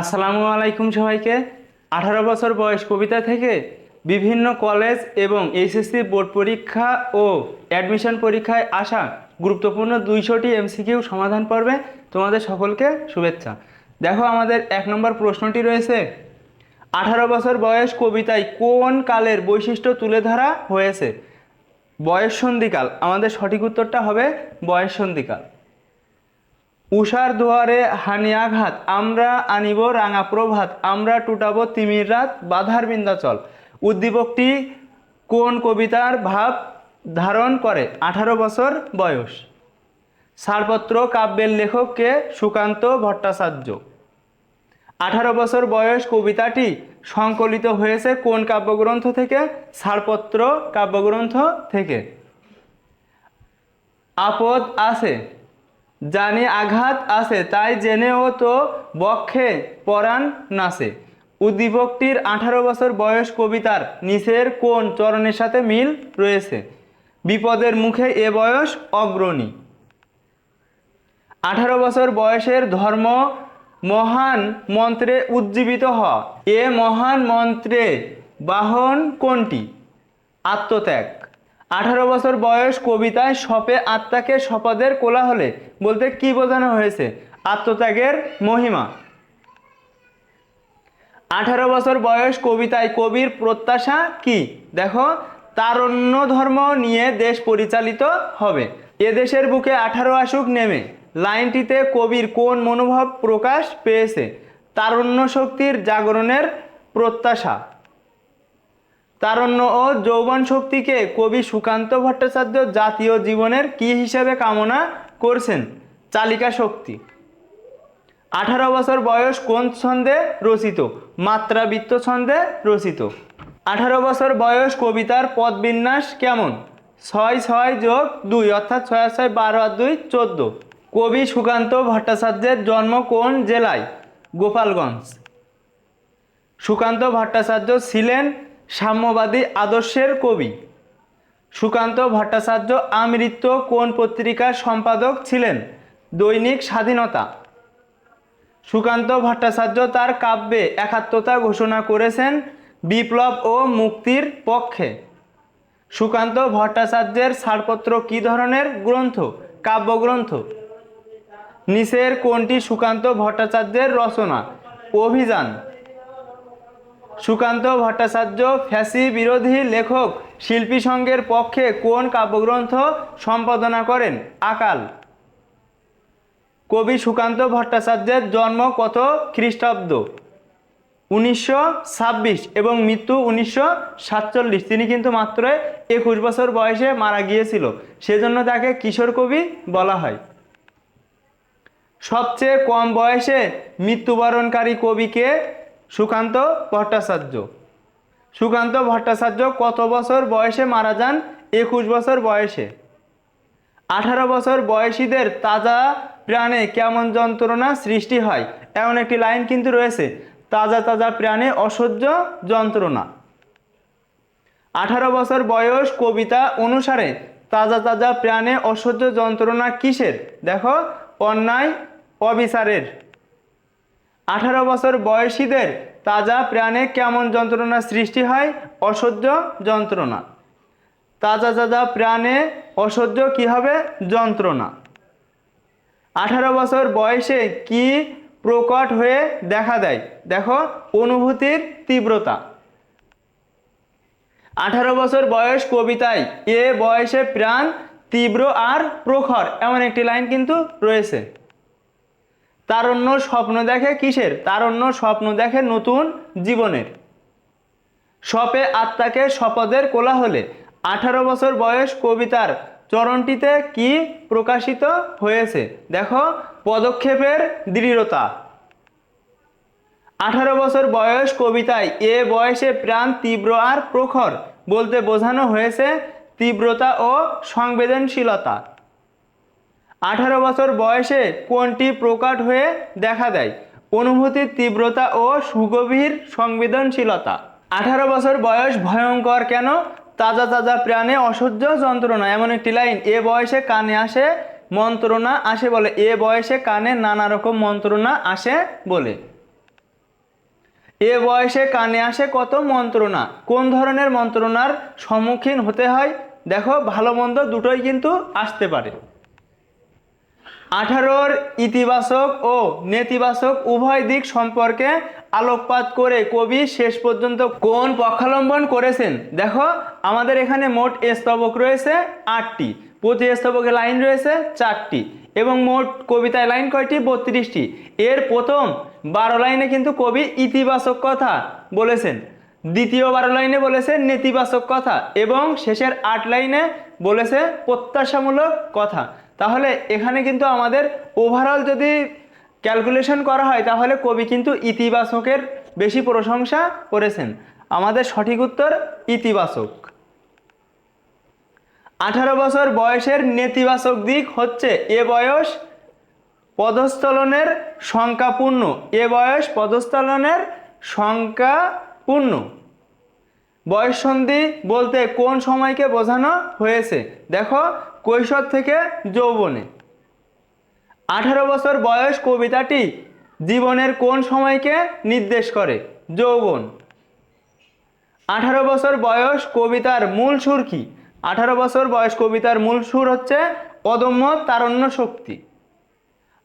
আসসালামু আলাইকুম সবাইকে। আঠারো বছর বয়স কবিতা থেকে বিভিন্ন কলেজ এবং এইচএসসি বোর্ড পরীক্ষা ও অ্যাডমিশন পরীক্ষায় আসা গুরুত্বপূর্ণ দুইশোটি এমসিকিউ সমাধান পর্বে তোমাদের সকলকে শুভেচ্ছা। দেখো আমাদের এক নম্বর প্রশ্নটি রয়েছে, আঠারো বছর বয়স কবিতায় কোন কালের বৈশিষ্ট্য তুলে ধরা হয়েছে? বয়স সন্ধিকাল আমাদের সঠিক উত্তরটা হবে বয়স সন্ধিকাল উষার দুয়ারে হানি আঘাত আমরা আনিব রাঙা প্রভাত, আমরা টুটাবো তিমির রাত, বাধার বিন্দাচল উদ্দীপকটি কোন কবিতার ভাব ধারণ করে? আঠারো বছর বয়স। ছাড়পত্র কাব্যের লেখককে সুকান্ত ভট্টাচার্য। আঠারো বছর বয়স কবিতাটি সংকলিত হয়েছে কোন কাব্যগ্রন্থ থেকে? ছাড়পত্র কাব্যগ্রন্থ থেকে। আপদ আছে। জানি আঘাত আছে, তাই জেনেও তো বক্ষে পরাণ নাচে। উদ্দীপকটির আঠারো বছর বয়স কবিতার নিচের কোন চরণের সাথে মিল রয়েছে। বিপদের মুখে এ বয়স অগ্রণী। আঠারো বছর বয়সের ধর্ম মহান মন্ত্রে উজ্জীবিত হওয়া। এ মহান মন্ত্রে বাহন কোনটি? আত্মত্যাগ। আঠারো বছর বয়স কবিতায় সপে আত্মাকে শপথের কোলাহলে বলতে কি বোঝানো হয়েছে? আত্মত্যাগের মহিমা। আঠারো বছর বয়স কবিতায় কবির প্রত্যাশা কি? দেখো, তারণ্য ধর্ম নিয়ে দেশ পরিচালিত হবে। এদেশের বুকে আঠারো আসুক নেমে। লাইনটিতে কবির কোন মনোভাব প্রকাশ পেয়েছে? তারণ্য শক্তির জাগরণের প্রত্যাশা। তারণ্য ও যৌবন শক্তিকে কবি সুকান্ত ভট্টাচার্য জাতীয় জীবনের কি হিসেবে কামনা করছেন? চালিকা শক্তি। আঠারো বছর বয়স কোন ছন্দে রচিত? মাত্রাবৃত্ত ছন্দে রচিত। আঠারো বছর বয়স কবিতার পদবিন্যাস কেমন? ছয় ছয় যোগ দুই অর্থাৎ ছয় ছয় বারো আর দুই চোদ্দ। কবি সুকান্ত ভট্টাচার্যের জন্ম কোন জেলায়? গোপালগঞ্জ। সুকান্ত ভট্টাচার্য ছিলেন সাম্যবাদী আদর্শের কবি। সুকান্ত ভট্টাচার্য আমৃত্য কোন পত্রিকার সম্পাদক ছিলেন? দৈনিক স্বাধীনতা। সুকান্ত ভট্টাচার্য তার কাব্যে একাত্মতা ঘোষণা করেছেন বিপ্লব ও মুক্তির পক্ষে। সুকান্ত ভট্টাচার্যের ছাড়পত্র কী ধরনের গ্রন্থ? কাব্যগ্রন্থ। নিচের কোনটি সুকান্ত ভট্টাচার্যের রচনা? অভিযান। সুকান্ত ভট্টাচার্য ফ্যাসি বিরোধী লেখক শিল্পী সংঘের পক্ষে কোন কাব্যগ্রন্থ সম্পাদনা করেন? আকাল। কবি সুকান্ত ভট্টাচার্যের জন্ম কত খ্রিস্টাব্দ? উনিশশো ছাব্বিশ এবং মৃত্যু উনিশশো তিনি কিন্তু মাত্র একুশ বছর বয়সে মারা গিয়েছিল। সেজন্য তাকে কিশোর কবি বলা হয়। সবচেয়ে কম বয়সে মৃত্যুবরণকারী কবিকে সুকান্ত ভট্টাচার্য। সুকান্ত ভট্টাচার্য কত বছর বয়সে মারা যান? একুশ বছর বয়সে। আঠারো বছর বয়সীদের তাজা প্রাণে কেমন যন্ত্রণা সৃষ্টি হয়? এমন একটি লাইন কিন্তু রয়েছে, তাজা তাজা প্রাণে অসহ্য যন্ত্রণা। আঠারো বছর বয়স কবিতা অনুসারে, তাজা তাজা প্রাণে অসহ্য যন্ত্রণা কিসের? দেখো, অন্যায়, অবিচারের। আঠারো বছর বয়সীদের তাজা প্রাণে কেমন যন্ত্রণা সৃষ্টি হয়? অসহ্য যন্ত্রণা। তাজা তাজা প্রাণে অসহ্য কী হবে যন্ত্রণা? আঠারো বছর বয়সে কি প্রকট হয়ে দেখা দেয়? দেখো অনুভূতির তীব্রতা। আঠারো বছর বয়স কবিতায়, এ বয়সে প্রাণ তীব্র আর প্রখর, এমন একটি লাইন কিন্তু রয়েছে। তারণ্য স্বপ্ন দেখে কিসের? তারণ্য স্বপ্ন দেখে নতুন জীবনের। সপে আত্মাকে শপথের কোলাহলে। আঠারো বছর বয়স কবিতার চরণটিতে কি প্রকাশিত হয়েছে? দেখো, পদক্ষেপের দৃঢ়তা। আঠারো বছর বয়স কবিতায় এ বয়সে প্রাণ তীব্র আর প্রখর বলতে বোঝানো হয়েছে তীব্রতা ও সংবেদনশীলতা। আঠারো বছর বয়সে কোনটি প্রকাট হয়ে দেখা দেয়। অনুভূতির তীব্রতা ও সুগভীর সংবেদনশীলতা। আঠারো বছর বয়স ভয়ঙ্কর কেন? তাজা তাজা প্রাণে অসহ্য যন্ত্রণা। এমন একটি লাইন, এ বয়সে কানে আসে মন্ত্রণা আসে বলে। এ বয়সে কানে নানা রকম মন্ত্রণা আসে বলে। এ বয়সে কানে আসে কত মন্ত্রণা? কোন ধরনের মন্ত্রণার সম্মুখীন হতে হয়? দেখো, ভালো মন্দ দুটোই কিন্তু আসতে পারে। আঠারোর ইতিবাচক ও নেতিবাচক উভয় দিক সম্পর্কে আলোকপাত করে কবি শেষ পর্যন্ত কোন পক্ষাবলম্বন করেছেন? দেখো, আমাদের এখানে মোট স্তবক রয়েছে আটটি। প্রতি স্তবকে লাইন রয়েছে চারটি এবং মোট কবিতায় লাইন কয়টি? বত্রিশটি। এর প্রথম বারো লাইনে কিন্তু কবি ইতিবাচক কথা বলেছেন। দ্বিতীয় বারো লাইনে বলেছে নেতিবাচক কথা এবং শেষের আট লাইনে বলেছে প্রত্যাশামূলক কথা। তাহলে এখানে কিন্তু আমাদের ওভারঅল যদি ক্যালকুলেশন করা হয়, তাহলে কবি কিন্তু ইতিবাচকের বেশি প্রশংসা করেছেন। আমাদের সঠিক উত্তর ইতিবাচক। আঠারো বছর বয়সের নেতিবাচক দিক হচ্ছে এ বয়স পদস্থলনের সংখ্যাপূর্ণ, এ বয়স পদস্থলনের সংখ্যাপূর্ণ। বয়ঃসন্ধি বলতে কোন সময়কে বোঝানো হয়েছে? দেখো কৈশোর থেকে যৌবনে। আঠারো বছর বয়স কবিতাটি জীবনের কোন সময়কে নির্দেশ করে? যৌবন। আঠারো বছর বয়স কবিতার মূল সুর কি? আঠারো বছর বয়স কবিতার মূল সুর হচ্ছে অদম্য তারণ্য শক্তি।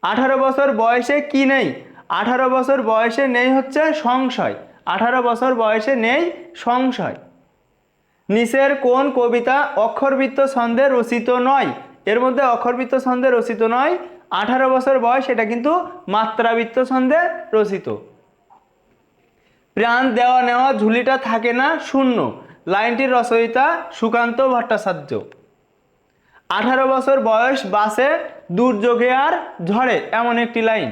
আঠারো বছর বয়সে কি নেই? আঠারো বছর বয়সে নেই হচ্ছে সংশয়। আঠারো বছর বয়সে নেই সংশয়। নিচের কোন কবিতা অক্ষরবৃত্ত ছন্দে রচিত নয়? এর মধ্যে অক্ষরবৃত্ত ছন্দে রচিত নয়, আঠারো বছর বয়স এটা কিন্তু মাত্রাবৃত্ত ছন্দে রচিত। প্রাণ দেওয়া নেওয়া ঝুলিটা থাকে না, শূন্য। লাইনটির রচয়িতা সুকান্ত ভট্টাচার্য। আঠারো বছর বয়স, বাসে দুর্যোগে আর ঝড়ে, এমন একটি লাইন।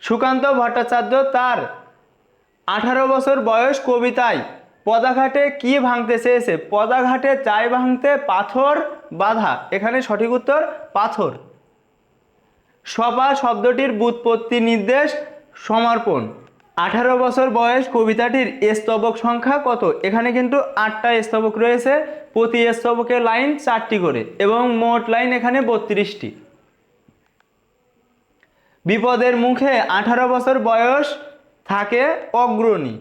সুকান্ত ভট্টাচার্য তার আঠারো বছর বয়স কবিতায় পদাঘাটে কি ভাঙতে চেয়েছে পদাঘাটে চাই ভাঙতে পাথর বাধা। এখানে সঠিক উত্তর, পাথর। সভা শব্দটির বুৎপত্তি নির্দেশ, সমর্পণ। আঠারো বছর বয়স কবিতাটির স্তবক সংখ্যা কত? এখানে কিন্তু আটটা স্তবক রয়েছে। প্রতি স্তবকের লাইন চারটি করে এবং মোট লাইন এখানে বত্রিশটি। বিপদের মুখে আঠারো বছর বয়স থাকে অগ্রণী।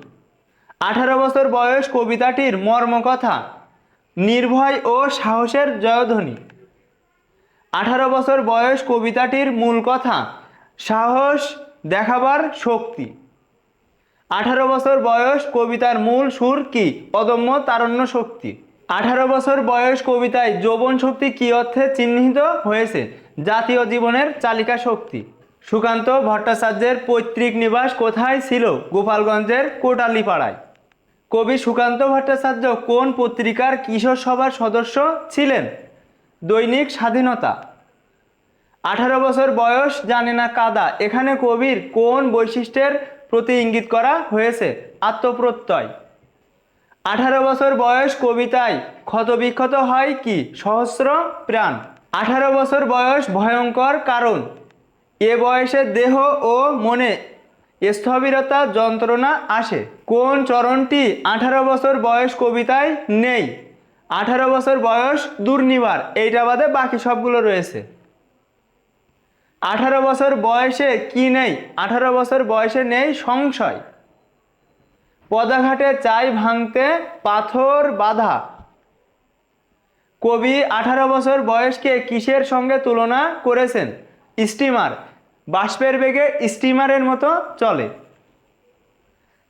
আঠারো বছর বয়স কবিতাটির মর্মকথা, নির্ভয় ও সাহসের জয়ধ্বনি। আঠারো বছর বয়স কবিতাটির মূল কথা সাহস দেখাবার শক্তি। আঠারো বছর বয়স কবিতার মূল সুর কি, অদম্য তারণ্য শক্তি। আঠারো বছর বয়স কবিতায় যৌবন শক্তি কি অর্থে চিহ্নিত হয়েছে, জাতীয় জীবনের চালিকা শক্তি? সুকান্ত ভট্টাচার্যের পৈতৃক নিবাস কোথায় ছিল গোপালগঞ্জের কোটালীপাড়ায়? কবি সুকান্ত ভট্টাচার্য কোন পত্রিকার কিশোর সভার সদস্য ছিলেন? দৈনিক স্বাধীনতা। আঠারো বছর বয়স, জানে না কাদা। এখানে কবির কোন বৈশিষ্ট্যের প্রতি ইঙ্গিত করা হয়েছে? আত্মপ্রত্যয়। আঠারো বছর বয়স, কবিতায় ক্ষতবিক্ষত হয় কি? সহস্র প্রাণ। আঠারো বছর বয়স, ভয়ঙ্কর কারণ। এ বয়সে দেহ ও মনে স্থবিরতা যন্ত্রণা আসে। কোন চরণটি আঠারো বছর বয়স কবিতায় নেই? আঠারো বছর বয়স দুর্নিবার, এইটা বাদে বাকি সবগুলো রয়েছে। আঠারো বছর বয়সে কি নেই? আঠারো বছর বয়সে নেই সংশয়। পদাঘাটে চাই ভাঙতে পাথর বাধা। কবি আঠারো বছর বয়সকে কিসের সঙ্গে তুলনা করেছেন? স্টিমার বাষ্পের বেগে স্টিমারের মতো চলে।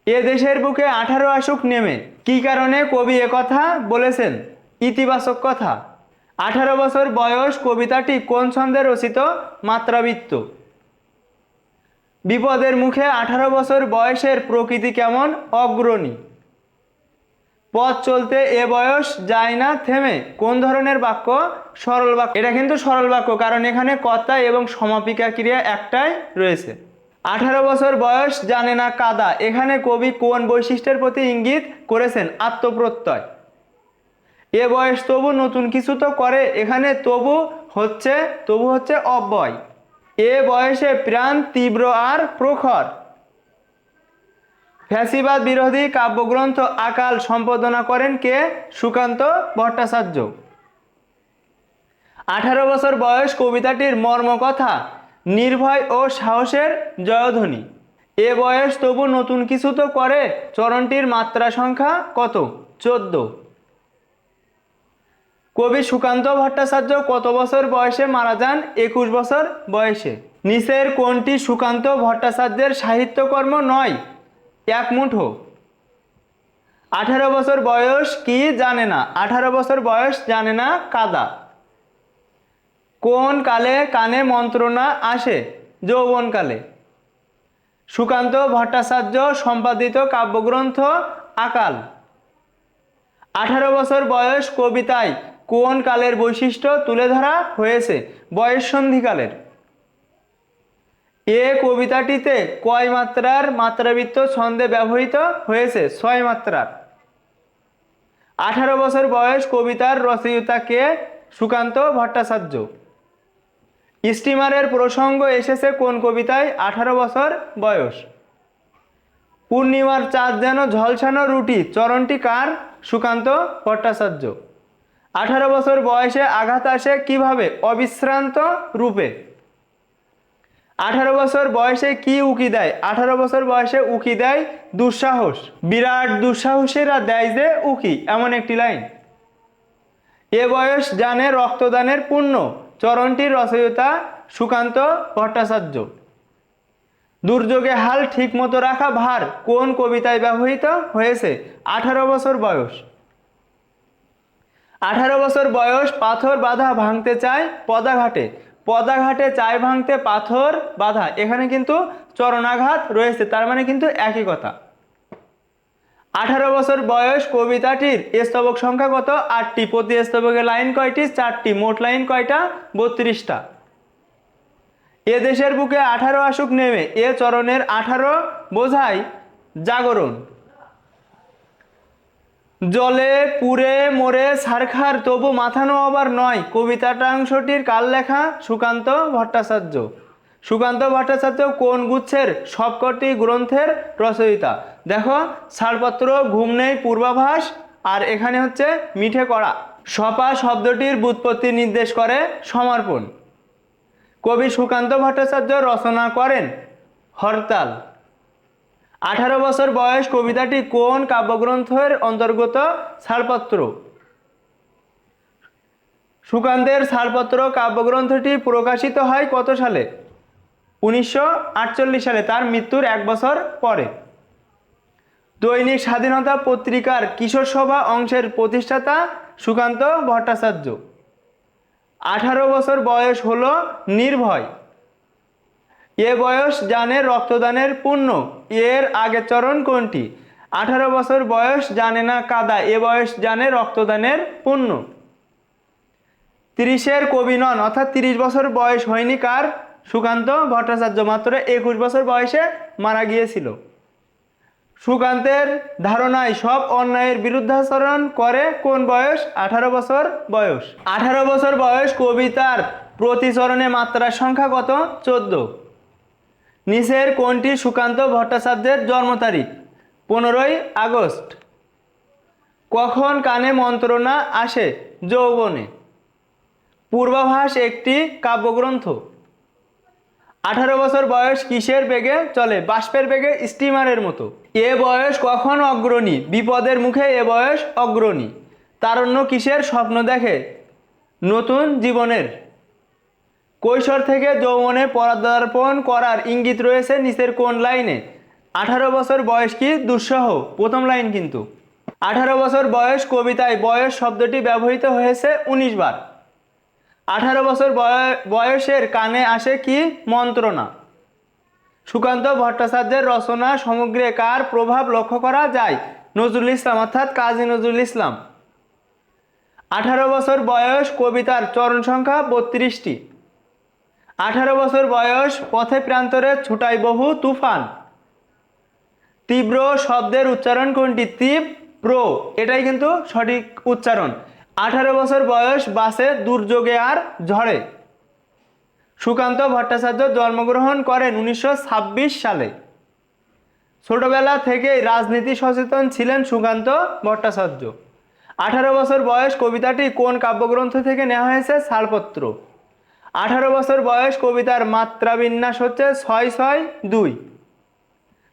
এ দেশের বুকে আঠারো আসুক নেমে। কি কারণে কবি কথা বলেছেন? ইতিবাচক কথা। আঠারো বছর বয়স কবিতাটি কোন ছন্দে রচিত? মাত্রাবৃত্ত। বিপদের মুখে আঠারো বছর বয়সের প্রকৃতি কেমন? অগ্রণী। পথ চলতে এ বয়স যায় না, থেমে। কোন ধরনের বাক্য? সরল বাক্য। এটা কিন্তু সরল বাক্য, কারণ এখানে কর্তা এবং সমাপিকা ক্রিয়া একটাই রয়েছে। আঠারো বছর বয়স জানে না কাদা। এখানে কবি কোন বৈশিষ্ট্যের প্রতি ইঙ্গিত করেছেন? আত্মপ্রত্যয়। এ বয়স তবু নতুন কিছু তো করে। এখানে তবু হচ্ছে তবু হচ্ছে অব্যয়। এ বয়সে প্রাণ তীব্র আর প্রখর। ফ্যাসিবাদ বিরোধী কাব্যগ্রন্থ আকাল সম্পাদনা করেন কে? সুকান্ত ভট্টাচার্য। আঠারো বছর বয়স কবিতাটির মর্মকথা, নির্ভয় ও সাহসের জয়ধ্বনি। এ বয়স তবু নতুন কিছু তো করে, চরণটির মাত্রা সংখ্যা কত? চোদ্দ। কবি সুকান্ত ভট্টাচার্য কত বছর বয়সে মারা যান? একুশ বছর বয়সে। নিচের কোনটি সুকান্ত ভট্টাচার্যের সাহিত্যকর্ম নয় এক মুঠো। আঠারো বছর বয়স কি জানে না? আঠারো বছর বয়স জানে না কাদা। কোন কালে কানে মন্ত্রণা আসে? যৌবনকালে সুকান্ত ভট্টাচার্য সম্পাদিত কাব্যগ্রন্থ আকাল। আঠারো বছর বয়স কবিতায় কোন কালের বৈশিষ্ট্য তুলে ধরা হয়েছে? বয়স সন্ধিকালের এ কবিতাটিতে কয় মাত্রার মাত্রাবৃত্ত ছন্দে ব্যবহৃত হয়েছে? ছয় মাত্রার। আঠারো বছর বয়স কবিতার রচয়িতা কে সুকান্ত ভট্টাচার্য। স্টিমারের প্রসঙ্গ এসেছে কোন কবিতায়? আঠারো বছর বয়স। পূর্ণিমার চাঁদ যেন ঝলসানো রুটি, চরণটি কার? সুকান্ত ভট্টাচার্য। আঠারো বছর বয়সে আঘাত আসে কীভাবে? অবিশ্রান্ত রূপে। আঠারো বছর বয়সে কি উকি দেয়? আঠারো বছর বয়সে উকি দেয় দুঃসাহস। বিরাট দুঃসাহসীরা দেয় যে উকি, এমন একটি লাইন। এ বয়স জানে রক্তদানের পুণ্য, চরণটির রচয়িতা সুকান্ত ভট্টাচার্য। দুর্যোগে হাল ঠিকমতো রাখা ভার কোন কবিতায় ব্যবহৃত হয়েছে? আঠারো বছর বয়স। আঠারো বছর বয়স পাথর বাধা ভাঙতে চায় পদাঘাটে। পদাঘাটে চায় ভাঙতে পাথর বাধা। এখানে কিন্তু চরণাঘাত রয়েছে, তার মানে কিন্তু একই কথা। আঠারো বছর বয়স কবিতাটির স্তবক সংখ্যা কত? আটটি। প্রতি স্তবকের লাইন কয়টি? চারটি। মোট লাইন কয়টা? বত্রিশটা। এ দেশের বুকে আঠারো আসুক নেমে, এ চরণের আঠারো বোঝায় জাগরণ। জলে পুরে মোরে সারখার, তবু মাথানো আবার নয়। কবিতাটাংশটির কাল লেখা সুকান্ত ভট্টাচার্য। সুকান্ত ভট্টাচার্য কোন গুচ্ছের সবকটি গ্রন্থের রচয়িতা? দেখো, ছাড়পত্র, ঘুম নেই, পূর্বাভাস, আর এখানে হচ্ছে মিঠে করা সপা শব্দটির বুৎপত্তি নির্দেশ করে সমর্পণ। কবি সুকান্ত ভট্টাচার্য রচনা করেন হরতাল। আঠারো বছর বয়স কবিতাটি কোন কাব্যগ্রন্থের অন্তর্গত ছাড়পত্র সুকান্তের ছাড়পত্র কাব্যগ্রন্থটি প্রকাশিত হয় কত সালে? উনিশশো আটচল্লিশ সালে, তার মৃত্যুর এক বছর পরে। দৈনিক স্বাধীনতা পত্রিকার কিশোর সভা অংশের প্রতিষ্ঠাতা সুকান্ত ভট্টাচার্য। আঠারো বছর বয়স হল নির্ভয়। এ বয়স জানে রক্তদানের পুণ্য। এর আগে চরণ কোনটি? আঠারো বছর বয়স জানে না কাদা, এ বয়স জানে রক্তদানের পুণ্য। তিরিশের কবি নন, অর্থাৎ তিরিশ বছর বয়স হয়নি কার? সুকান্ত ভট্টাচার্য মাত্র একুশ বছর বয়সে মারা গিয়েছিল। সুকান্তের ধারণায় সব অন্যায়ের বিরুদ্ধাচরণ করে কোন বয়স? আঠারো বছর বয়স। আঠারো বছর বয়স কবিতার প্রতিচরণে মাত্রার সংখ্যা কত? চোদ্দ। নিচের কোনটি সুকান্ত ভট্টাচার্যের জন্ম তারিখ? পনেরোই আগস্ট। কখন কানে মন্ত্রণা আসে যৌবনে? পূর্বাভাস একটি কাব্যগ্রন্থ। আঠারো বছর বয়স কিসের বেগে চলে? বাষ্পের বেগে, স্টিমারের মতো। এ বয়স কখন অগ্রণী? বিপদের মুখে এ বয়স অগ্রণী। তারণ্য কিসের স্বপ্ন দেখে? নতুন জীবনের। কৈশোর থেকে যৌবনে পদার্পণ করার ইঙ্গিত রয়েছে নিচের কোন লাইনে? আঠারো বছর বয়স কি? দুঃসহ। প্রথম লাইন কিন্তু। আঠারো বছর বয়স কবিতায় বয়স শব্দটি ব্যবহৃত হয়েছে উনিশ বার। আঠারো বছর বয়- বয়সের কানে আসে কি মন্ত্রণা? সুকান্ত ভট্টাচার্যের রচনা সমগ্রে কার প্রভাব লক্ষ্য করা যায়? নজরুল ইসলাম, অর্থাৎ কাজী নজরুল ইসলাম। আঠারো বছর বয়স কবিতার চরণ সংখ্যা বত্রিশটি। আঠারো বছর বয়স, পথে প্রান্তরে ছুটাই বহু তুফান। তীব্র শব্দের উচ্চারণ কোনটি? তীব তীব্র, এটাই কিন্তু সঠিক উচ্চারণ। আঠারো বছর বয়স, বাসে দুর্যোগে আর ঝড়ে। সুকান্ত ভট্টাচার্য জন্মগ্রহণ করেন উনিশশো ছাব্বিশ সালে। ছোটবেলা থেকেই রাজনীতি সচেতন ছিলেন সুকান্ত ভট্টাচার্য। আঠারো বছর বয়স, কবিতাটি কোন কাব্যগ্রন্থ থেকে নেওয়া হয়েছে? ছাড়পত্র আঠারো বছর বয়স কবিতার মাত্রা বিন্যাস হচ্ছে ছয় ছয় দুই।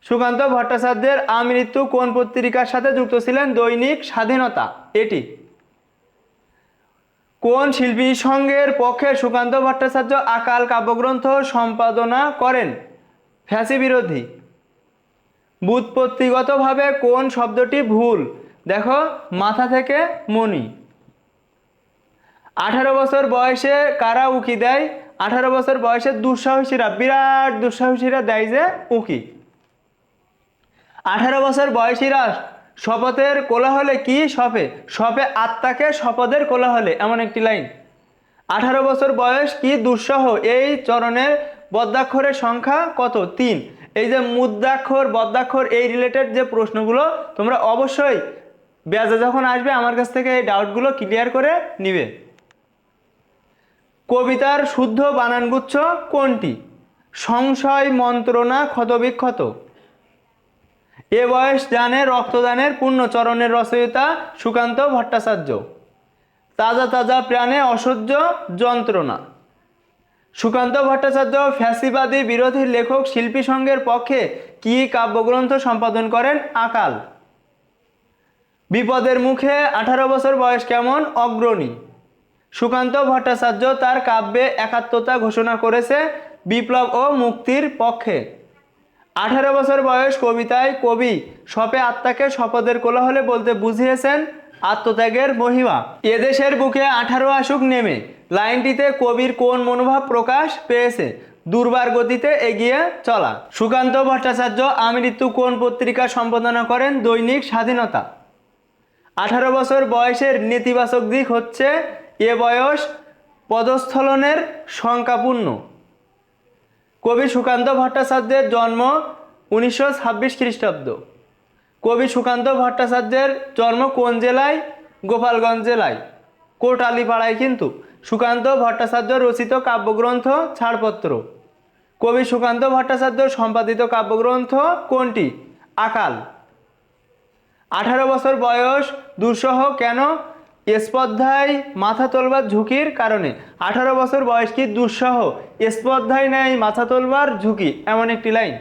সুকান্ত ভট্টাচার্যের আমৃত্যু কোন পত্রিকার সাথে যুক্ত ছিলেন? দৈনিক স্বাধীনতা। এটি। কোন শিল্পী সংঘের পক্ষে সুকান্ত ভট্টাচার্য আকাল কাব্যগ্রন্থ সম্পাদনা করেন? ফ্যাসি বিরোধী। বুৎপত্তিগতভাবে কোন শব্দটি ভুল? দেখো, মাথা থেকে মণি। আঠারো বছর বয়সে কারা উকি দেয়? আঠারো বছর বয়সে দুঃসাহসীরা, বিরাট দুঃসাহসীরা দেয় যে উকি। আঠারো বছর বয়সীরা শপথের কোলাহলে কি শপে? শপে আত্মাকে শপথের কোলাহলে, এমন একটি লাইন। আঠারো বছর বয়স কি দুঃসহ? এই চরণের বদ্যাক্ষরের সংখ্যা কত? তিন। এই যে মুদ্রাক্ষর, বদ্যাক্ষর, এই রিলেটেড যে প্রশ্নগুলো, তোমরা অবশ্যই ব্যাজে যখন আসবে, আমার কাছ থেকে এই ডাউটগুলো ক্লিয়ার করে নিবে। কবিতার শুদ্ধ বানানগুচ্ছ কোনটি? সংশয় মন্ত্রণা ক্ষতবিক্ষত। এ বয়স জানে রক্তদানের পুণ্যচরণের রচয়িতা সুকান্ত ভট্টাচার্য। তাজা তাজা প্রাণে অসহ্য যন্ত্রণা। সুকান্ত ভট্টাচার্য ফ্যাসিবাদী বিরোধী লেখক শিল্পী সংঘের পক্ষে কি কাব্যগ্রন্থ সম্পাদন করেন আকাল? বিপদের মুখে আঠারো বছর বয়স কেমন? অগ্রণী। সুকান্ত ভট্টাচার্য তার কাব্যে একাত্মতা ঘোষণা করেছে বিপ্লব ও মুক্তির পক্ষে। আঠারো বছর বয়স কবিতায় কবি সপে আত্মাকে শপথের কোলাহলে বলতে বুঝিয়েছেন, আত্মত্যাগের মহিমা। এদেশের বুকে আঠারো আসুক নেমে, লাইনটিতে কবির কোন মনোভাব প্রকাশ পেয়েছে, দুর্বার গতিতে এগিয়ে চলা। সুকান্ত ভট্টাচার্য আমৃত্যু কোন পত্রিকা সম্পাদনা করেন দৈনিক স্বাধীনতা? আঠারো বছর বয়সের নেতিবাচক দিক হচ্ছে এ বয়স পদস্থলনের শঙ্কাপূর্ণ। কবি সুকান্ত ভট্টাচার্যের জন্ম উনিশশো ছাব্বিশ খ্রিস্টাব্দ। কবি সুকান্ত ভট্টাচার্যের জন্ম কোন জেলায়? গোপালগঞ্জ জেলায়। কোটালীপাড়ায় কিন্তু সুকান্ত ভট্টাচার্য রচিত কাব্যগ্রন্থ ছাড়পত্র। কবি সুকান্ত ভট্টাচার্য সম্পাদিত কাব্যগ্রন্থ কোনটি? আকাল। আঠারো বছর বয়স দুঃসহ কেন স্পর্ধায় মাথা তোলবার ঝুঁকির কারণে। আঠারো বছর বয়স কি দুঃসহ? স্পর্ধায় নেয় মাথা তোলবার ঝুঁকি, এমন একটি লাইন।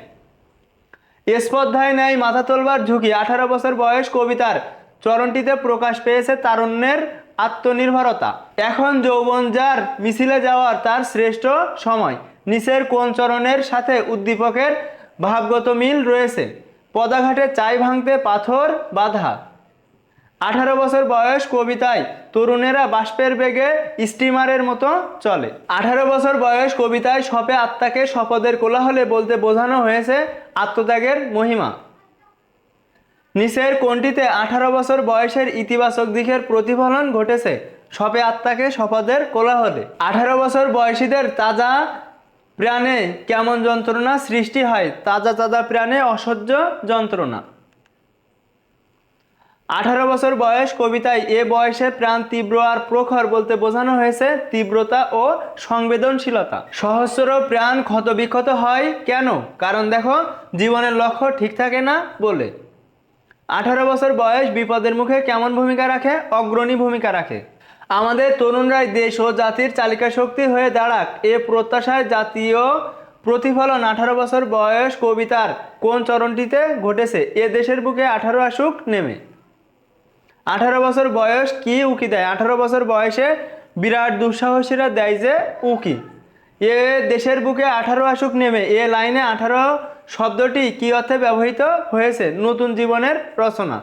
স্পর্ধায় নেয় মাথা তোলবার ঝুঁকি, আঠারো বছর বয়স কবিতার। চরণটিতে প্রকাশ পেয়েছে তারুণ্যের আত্মনির্ভরতা। এখন যৌবন যার মিছিলে যাওয়ার তার শ্রেষ্ঠ সময়। নিচের কোন চরণের সাথে উদ্দীপকের ভাবগত মিল রয়েছে? পদাঘাটে চাই ভাঙতে পাথর বাধা। আঠারো বছর বয়স কবিতায়, তরুণেরা বাষ্পের বেগে স্টিমারের মতো চলে। আঠারো বছর বয়স কবিতায় সপে আত্মাকে শপথের কোলাহলে বলতে বোঝানো হয়েছে আত্মত্যাগের মহিমা। নিচের কোনটিতে আঠারো বছর বয়সের ইতিবাচক দিকের প্রতিফলন ঘটেছে সপে আত্মাকে শপথের কোলাহলে। আঠারো বছর বয়সীদের তাজা প্রাণে কেমন যন্ত্রণা সৃষ্টি হয়? তাজা তাজা প্রাণে অসহ্য যন্ত্রণা। আঠারো বছর বয়স কবিতায় এ বয়সে প্রাণ তীব্র আর প্রখর বলতে বোঝানো হয়েছে তীব্রতা ও সংবেদনশীলতা। সহস্র প্রাণ ক্ষতবিক্ষত হয় কেন? কারণ দেখো, জীবনের লক্ষ্য ঠিক থাকে না বলে। আঠারো বছর বয়স বিপদের মুখে কেমন ভূমিকা রাখে? অগ্রণী ভূমিকা রাখে। আমাদের তরুণরাই দেশ ও জাতির চালিকা শক্তি হয়ে দাঁড়াক। এ প্রত্যাশায় জাতীয় প্রতিফলন আঠারো বছর বয়স কবিতার কোন চরণটিতে ঘটেছে? এ দেশের বুকে আঠারো আসুক নেমে। আঠারো বছর বয়স কি উকি দেয়? আঠারো বছর বয়সে বিরাট দুঃসাহসীরা দেয় যে উকি। এ দেশের বুকে আঠারো আসুক নেমে, এ লাইনে আঠারো শব্দটি কি অর্থে ব্যবহৃত হয়েছে? নতুন জীবনের রচনা।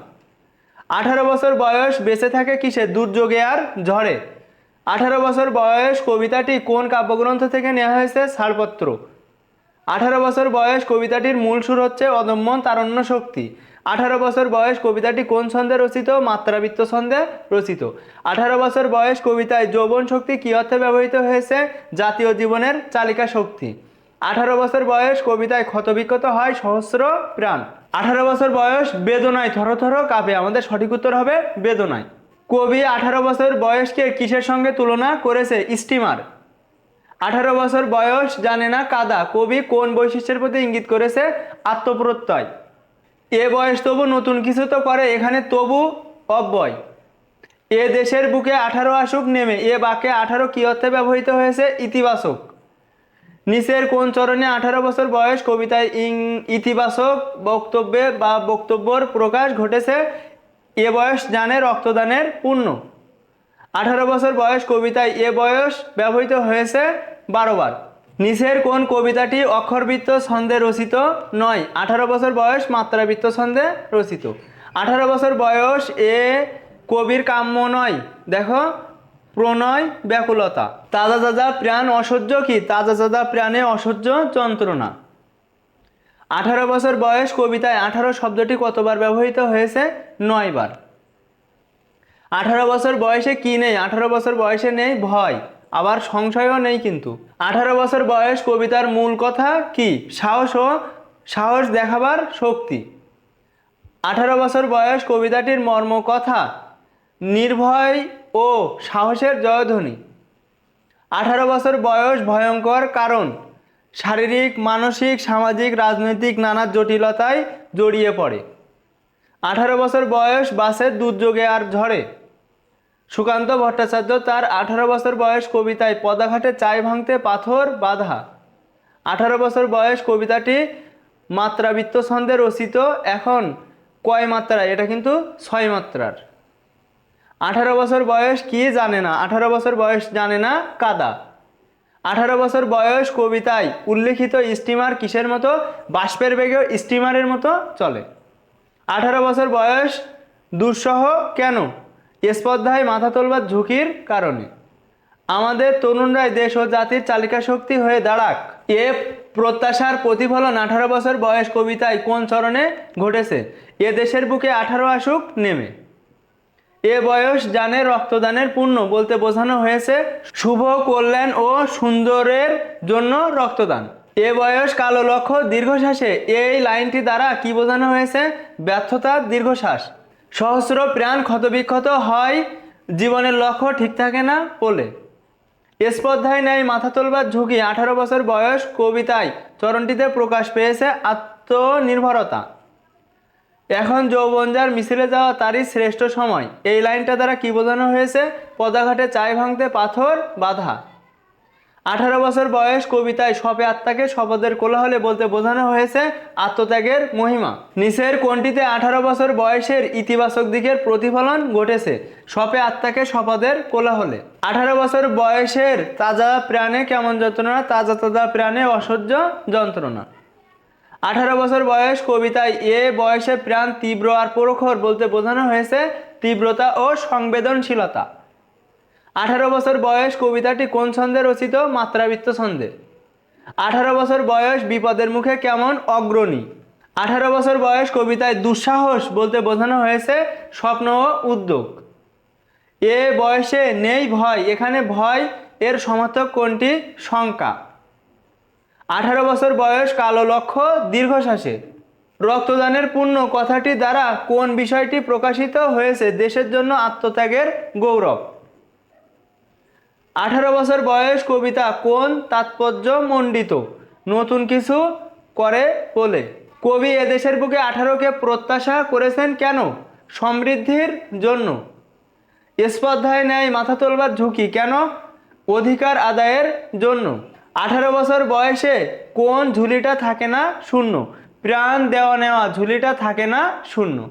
আঠারো বছর বয়স বেঁচে থাকে কিসে? দুর্যোগে আর ঝড়ে। আঠারো বছর বয়স কবিতাটি কোন কাব্যগ্রন্থ থেকে নেওয়া হয়েছে? ছাড়পত্র। আঠারো বছর বয়স কবিতাটির মূল সুর হচ্ছে অদম্য তারণ্য শক্তি। আঠারো বছর বয়স কবিতাটি কোন ছন্দে রচিত? মাত্রাবৃত্ত ছন্দে রচিত। আঠারো বছর বয়স কবিতায় যৌবন শক্তি কি অর্থে ব্যবহৃত হয়েছে? জাতীয় জীবনের চালিকা শক্তি। আঠারো বছর বয়স কবিতায় ক্ষতবিক্ষত হয় সহস্র প্রাণ। আঠারো বছর বয়স বেদনায় থরথর কাঁপে। আমাদের সঠিক উত্তর হবে বেদনায়। কবি আঠারো বছর বয়সকে কিসের সঙ্গে তুলনা করেছে? স্টিমার। আঠারো বছর বয়স জানে না কাদা। কবি কোন বৈশিষ্ট্যের প্রতি ইঙ্গিত করেছে? আত্মপ্রত্যয়। এ বয়স তবু নতুন কিছু তো করে, এখানে তবু অব্যয়। এ দেশের বুকে আঠারো আসুক নেমে, এ বাক্যে আঠারো কি অর্থে ব্যবহৃত হয়েছে? ইতিবাচক। নিচের কোন চরণে আঠারো বছর বয়স? কবিতায় ইং ইতিবাচক বক্তব্যে বা বক্তব্যর প্রকাশ ঘটেছে। এ বয়স জানে রক্তদানের পূর্ণ। আঠারো বছর বয়স, কবিতায় এ বয়স ব্যবহৃত হয়েছে বারোবার নিচের কোন কবিতাটি অক্ষরবৃত্ত ছন্দে রচিত নয়? আঠারো বছর বয়স, মাত্রাবৃত্ত ছন্দে রচিত। আঠারো বছর বয়স এ কবির কাম্য নয়। দেখো, প্রণয় ব্যাকুলতা। তাজা তাজা প্রাণ অসহ্য কি? তাজা তাজা প্রাণে অসহ্য যন্ত্রণা। আঠারো বছর বয়স কবিতায় আঠারো শব্দটি কতবার ব্যবহৃত হয়েছে? নয়বার। আঠারো বছর বয়সে কি নেই? আঠারো বছর বয়সে নেই ভয়। আবার সংশয়ও নেই কিন্তু। আঠারো বছর বয়স কবিতার মূল কথা কি? সাহস ও সাহস দেখাবার শক্তি। আঠারো বছর বয়স কবিতাটির মর্ম কথা, নির্ভয় ও সাহসের জয়ধ্বনি। আঠারো বছর বয়স ভয়ঙ্কর কারণ, শারীরিক, মানসিক, সামাজিক, রাজনৈতিক নানা জটিলতায় জড়িয়ে পড়ে। আঠারো বছর বয়স বাসের দুর্যোগে আর ঝড়ে সুকান্ত ভট্টাচার্য তার আঠারো বছর বয়স কবিতায় পদাঘাটে চাই ভাঙতে পাথর বাধা। আঠারো বছর বয়স কবিতাটি মাত্রাবৃত্ত ছন্দে রচিত, এখন কয় মাত্রায়? এটা কিন্তু ছয় মাত্রার। আঠারো বছর বয়স কি জানে না? আঠারো বছর বয়স জানে না কাদা। আঠারো বছর বয়স কবিতায় উল্লেখিত স্টিমার কিসের মতো? বাষ্পের বেগে স্টিমারের মতো চলে। আঠারো বছর বয়স দুঃসহ কেন? স্পর্ধায় মাথা তোলবার ঝুঁকির কারণে। আমাদের তরুণরাই দেশ ও জাতির চালিকা শক্তি হয়ে দাঁড়াক। এ প্রত্যাশার প্রতিফলন আঠারো বছর বয়স কবিতায় কোন চরণে ঘটেছে? এ দেশের বুকে আঠারো আসুক নেমে। এ বয়স জানে রক্তদানের পুণ্য বলতে বোঝানো হয়েছে শুভ কল্যাণ ও সুন্দরের জন্য রক্তদান। এ বয়স কালো লক্ষ্য দীর্ঘশ্বাসে। এই লাইনটি দ্বারা কি বোঝানো হয়েছে? ব্যর্থতার দীর্ঘশ্বাস। সহস্র প্রাণ ক্ষতবিক্ষত হয়, জীবনের লক্ষ্য ঠিক থাকে না বলে। স্পর্ধায় নেয় মাথা তোলবার ঝুঁকি আঠারো বছর বয়স কবিতায় চরণটিতে প্রকাশ পেয়েছে আত্মনির্ভরতা। এখন যৌবনজার মিছিলে যাওয়া তারই শ্রেষ্ঠ সময়। এই লাইনটা দ্বারা কি বোঝানো হয়েছে? পদাঘাটে চাই ভাঙতে পাথর বাধা। আঠারো বছর বয়স কবিতায় সপে আত্মাকে শপথের কোলাহলে বলতে বোঝানো হয়েছে আত্মত্যাগের মহিমা। নিচের কোনটিতে আঠারো বছর বয়সের ইতিবাচক দিকের প্রতিফলন ঘটেছে সপে আত্মাকে শপথের কোলাহলে। আঠারো বছর বয়সের তাজা প্রাণে কেমন যন্ত্রণা, তাজা তাজা প্রাণে অসহ্য যন্ত্রণা। আঠারো বছর বয়স কবিতায় এ বয়সে প্রাণ তীব্র আর প্রখর বলতে বোঝানো হয়েছে তীব্রতা ও সংবেদনশীলতা। আঠারো বছর বয়স কবিতাটি কোন ছন্দে রচিত? মাত্রাবৃত্ত ছন্দে। আঠারো বছর বয়স বিপদের মুখে কেমন অগ্রণী? আঠারো বছর বয়স কবিতায় দুঃসাহস বলতে বোঝানো হয়েছে স্বপ্ন ও উদ্যোগ। এ বয়সে নেই ভয়, এখানে ভয় এর সমর্থক কোনটি? শঙ্কা। আঠারো বছর বয়স কালো লক্ষ্য, দীর্ঘশ্বাসে। রক্তদানের পূর্ণ কথাটি দ্বারা কোন বিষয়টি প্রকাশিত হয়েছে? দেশের জন্য আত্মত্যাগের গৌরব। আঠারো বছর বয়স কবিতা কোন তাৎপর্য মণ্ডিত? নতুন কিছু করে বলে। কবি এদেশের বুকে আঠারোকে প্রত্যাশা করেছেন কেন? সমৃদ্ধির জন্য। স্পর্ধায় নেয় মাথা তোলবার ঝুঁকি কেন? অধিকার আদায়ের জন্য। আঠারো বছর বয়সে কোন ঝুলিটা থাকে না শূন্য? প্রাণ দেওয়া নেওয়া ঝুলিটা থাকে না শূন্য।